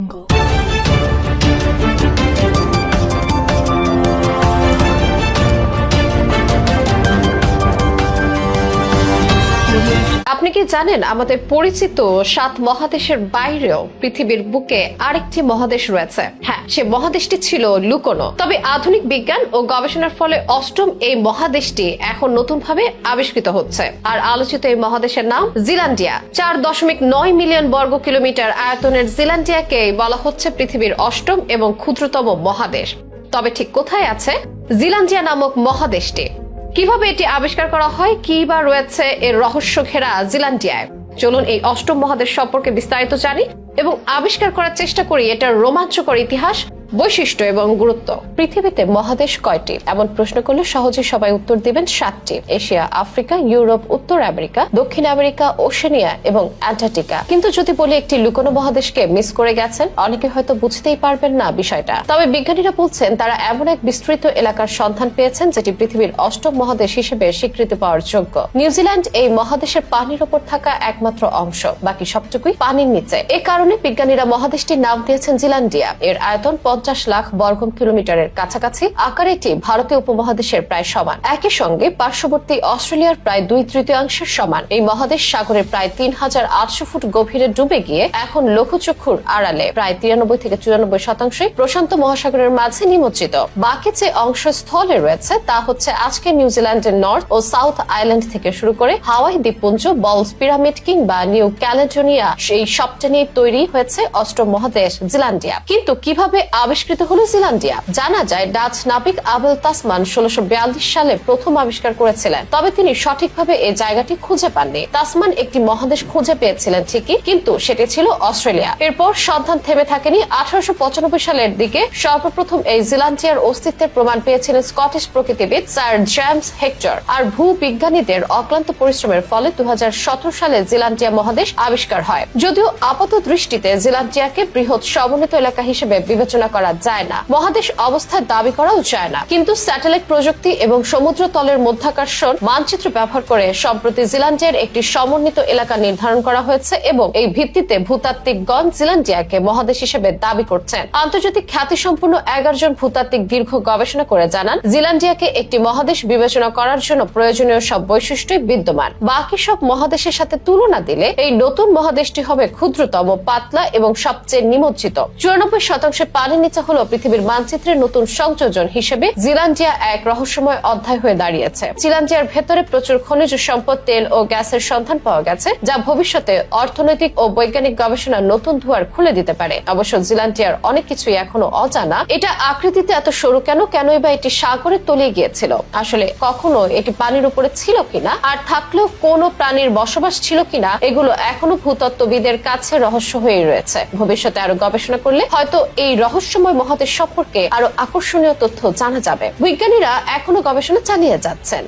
jungle. আপনি কি জানেন আমাদের পরিচিত সাত মহাদেশের বাইরেও পৃথিবীর বুকে আরেকটি মহাদেশ রয়েছে? হ্যাঁ সে মহাদেশটি ছিল লুকোনো। তবে আধুনিক বিজ্ঞান ও গবেষণার ফলে অষ্টম এই মহাদেশটি এখন নতুনভাবে আবিষ্কৃত হচ্ছে। আর আলোচিত এই মহাদেশের নাম জিলান্ডিয়া। চার দশমিক নয় মিলিয়ন বর্গ কিলোমিটার আয়তনের জিলান্ডিয়াকে বলা হচ্ছে পৃথিবীর অষ্টম এবং ক্ষুদ্রতম মহাদেশ। তবে ঠিক কোথায় আছে? জিলান্ডিয়া নামক মহাদেশটি। কীভাবে এটি আবিষ্কার করা হয়? কি বা রয়েছে এর রহস্য ঘেরা জিলান্ডিয়ায় চলুন এই অষ্টম মহাদেশ সম্পর্কে বিস্তারিত জানি এবং আবিষ্কার করার চেষ্টা করি এটার রোমাঞ্চকর ইতিহাস বৈশিষ্ট্য এবং গুরুত্ব। পৃথিবীতে মহাদেশ কয়টি? এমন প্রশ্ন করলে সহজে সবাই উত্তর দিবেন সাতটি। এশিয়া, আফ্রিকা, ইউরোপ, উত্তর আমেরিকা, দক্ষিণ আমেরিকা, ওশেনিয়া এবং অ্যান্টার্কটিকা। কিন্তু যদি বলি একটি লুকোনো মহাদেশকে মিস করে গেছেন, অনেকে হয়তো বুঝতেই পারবেন না বিষয়টা। তবে বিজ্ঞানীরা বলছেন, তারা এমন এক বিস্তৃত এলাকার সন্ধান পেয়েছেন যেটি পৃথিবীর অষ্টম মহাদেশ হিসেবে স্বীকৃতি পাওয়ার যোগ্য। নিউজিল্যান্ড এই মহাদেশের পানির ওপর থাকা একমাত্র অংশ। বাকি সবটুকুই পানির নিচে। এ কারণে বিজ্ঞানীরা মহাদেশটির নাম দিয়েছেন জিলান্ডিয়া এর আয়তন পঞ্চাশ লাখ বর্গ কিলোমিটারের কাছাকাছি আকার এটি ভারতীয় উপমহাদেশের প্রায় সমান। একই সঙ্গে পার্শ্ববর্তী অস্ট্রেলিয়ার প্রায় দুই তৃতীয়াংশের সমান। এই মহাদেশ সাগরের প্রায় তিন হাজার আটশো ফুট গভীরে ডুবে গিয়ে এখন লঘুচক্ষুর আড়ালে প্রায় তিরানব্বই থেকে চুরানব্বই শতাংশই প্রশান্ত মহাসাগরের মাঝে নিমজ্জিত। বাকি যে অংশ স্থলে রয়েছে তা হচ্ছে আজকে নিউজিল্যান্ডের নর্থ ও সাউথ আইল্যান্ড থেকে শুরু করে হাওয়াই দ্বীপপুঞ্জ, বলস পিরামিড কিংবা নিউ ক্যালেডোনিয়া সেই সবটা নিয়ে তৈরি হয়েছে অষ্টম মহাদেশ জিলান্ডিয়া কিন্তু কীভাবে আবিষ্কৃত হলো জিলান্ডিয়া জানা যায়, ডাচ নাবিক আবেল তাসমান ষোলোশো সালে প্রথম আবিষ্কার করেছিলেন। তবে তিনি সঠিকভাবে এই জায়গাটি খুঁজে পাননি। তাসমান একটি মহাদেশ খুঁজে পেয়েছিলেন ঠিকই, কিন্তু সেটি ছিল অস্ট্রেলিয়া। এরপর সন্ধান থেমে থাকেনি আঠারোশো পঁচানব্বই সালের দিকে। সর্বপ্রথম এই জিলান্ডিয়ার অস্তিত্বের প্রমাণ পেয়েছিলেন স্কটিশ প্রকৃতিবিদ স্যার জেমস হেক্টর। আর ভূ বিজ্ঞানীদের অক্লান্ত পরিশ্রমের ফলে দু হাজার সতেরো সালে জিলান্ডিয়া মহাদেশ আবিষ্কার হয়। যদিও আপাত দৃষ্টিতে জিলান্ডিয়াকে বৃহৎ সমন্বিত এলাকা হিসেবে বিবেচনা করা যায় না। মহাদেশ অবস্থায় দাবি করাও যায় না। কিন্তু স্যাটেলাইট প্রযুক্তি এবং সমুদ্র তলের মধ্যাকর্ষণ মানচিত্র ব্যবহার করে সম্প্রতি জিলান্ডিয়ার একটি সমন্বিত এলাকা নির্ধারণ করা হয়েছে এবং এই ভিত্তিতে ভূতাত্ত্বিকগণ জিলান্ডিয়াকে মহাদেশ হিসেবে দাবি করছেন। আন্তর্জাতিক খ্যাতিসম্পন্ন এগারো জন ভূতাত্ত্বিক দীর্ঘ গবেষণা করে জানান জিলান্ডিয়াকে একটি মহাদেশ বিবেচনা করার জন্য প্রয়োজনীয় সব বৈশিষ্ট্যই বিদ্যমান। বাকি সব মহাদেশের সাথে তুলনা দিলে এই নতুন মহাদেশটি হবে ক্ষুদ্রতম, পাতলা এবং সবচেয়ে নিমজ্জিত। চুরানব্বই শতাংশে পানির নিচে হলো পৃথিবীর মানচিত্রের নতুন সংযোজন হিসেবে জিলান্ডিয়া এক রহস্যময় অধ্যায় হয়ে দাঁড়িয়েছে। জিলান্ডিয়ার ভেতরে প্রচুর খনিজ সম্পদ, তেল ও গ্যাসের সন্ধান পাওয়া গেছে, যা ভবিষ্যতে অর্থনৈতিক ও বৈজ্ঞানিক গবেষণা নতুন দুয়ার খুলে দিতে পারে। অবশ্য জিলান্ডিয়ার অনেক কিছুই এখনও অজানা। এটা আকৃতিতে এত সরু কেন? কেনই বা এটি সাগরে তলিয়ে গিয়েছিল? আসলে কখনো এটি পানির উপরে ছিল কিনা? আর থাকলেও কোনো প্রাণীর বসবাস ছিল কিনা? এগুলো এখনও ভূতত্ত্ববিদের কাছে রহস্য হয়ে রয়েছে। ভবিষ্যতে আরও গবেষণা করলে হয়তো এই রহস্যময় মহাদেশ সম্পর্কে আরও আকর্ষণীয় তথ্য জানা যাবে। বিজ্ঞানীরা এখনও গবেষণা চালিয়ে যাচ্ছেন।